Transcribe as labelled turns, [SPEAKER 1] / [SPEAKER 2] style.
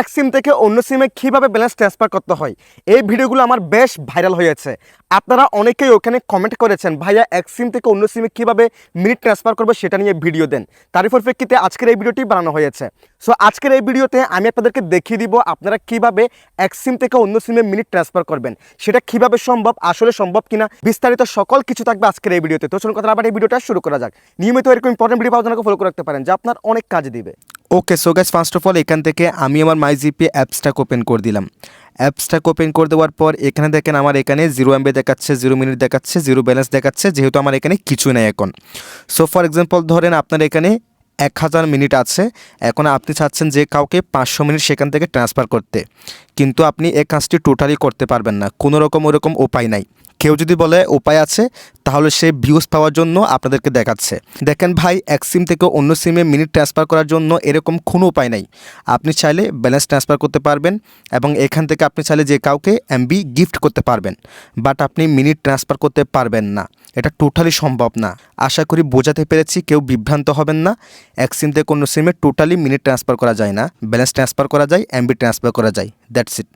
[SPEAKER 1] এক সিম থেকে অন্য সিমে কীভাবে ব্যালেন্স ট্রান্সফার করতে হয়? এই ভিডিওগুলো আমার বেশ ভাইরাল হয়েছে। আপনারা অনেকেই ওখানে কমেন্ট করেছেন, ভাইয়া, এক সিম থেকে অন্য সিমে কীভাবে মিনিট ট্রান্সফার করবে সেটা নিয়ে ভিডিও দেন। তারই পরিপ্রেক্ষিতে আজকের এই ভিডিওটি বানানো হয়েছে। সো আজকের এই ভিডিওতে আমি আপনাদেরকে দেখিয়ে দিব আপনারা কীভাবে এক সিম থেকে অন্য সিমে মিনিট ট্রান্সফার করবেন। সেটা কীভাবে সম্ভব, আসলে সম্ভব কিনা, বিস্তারিত সকল কিছু থাকবে আজকের এই ভিডিওতে। তো চলুন কথা আবার এই ভিডিওটা শুরু করা যাক। নিয়মিত এরকম ইম্পর্টেন্ট ভিডিও জন্য ফলো করে রাখতে পারেন, যা আপনার অনেক কাজ দিবে। Okay so guys first of all এখান থেকে আমি আমার মাই জিপি অ্যাপসটাকে ওপেন করে দিলাম। অ্যাপসটা ওপেন করে দেওয়ার পর, এখানে দেখেন আমার এখানে জিরো এমবি দেখাচ্ছে জিরো মিনিট দেখাচ্ছে জিরো ব্যালেন্স দেখাচ্ছে, যেহেতু আমার এখানে কিছু নেই এখন। সো ফর এক্সাম্পল ধরেন আপনার এখানে এক হাজার মিনিট আছে। এখন আপনি চাচ্ছেন যে কাউকে পাঁচশো মিনিট সেখান থেকে ট্রান্সফার করতে। কিন্তু আপনি এই কাজটি টোটালি করতে পারবেন না। কোনো রকম ওরকম উপায় নাই। কেউ যদি বলে উপায় আছে, তাহলে সে ভিউজ পাওয়ার জন্য আপনাদেরকে দেখাচ্ছে। দেখেন ভাই, এক সিম থেকে অন্য সিমে মিনিট ট্রান্সফার করার জন্য এরকম কোনো উপায় নাই। আপনি চাইলে ব্যালেন্স ট্রান্সফার করতে পারবেন এবং এখান থেকে আপনি চাইলে যে কাউকে এমবি গিফট করতে পারবেন। বাট আপনি মিনিট ট্রান্সফার করতে পারবেন না। এটা টোটালি সম্ভব না। আশা করি বোঝাতে পেরেছি, কেউ বিভ্রান্ত হবেন না। এক সিম থেকে অন্য সিমে টোটালি মিনিট ট্রান্সফার করা যায় না। ব্যালেন্স ট্রান্সফার করা যায় এমবি ট্রান্সফার করা যায়। That's it.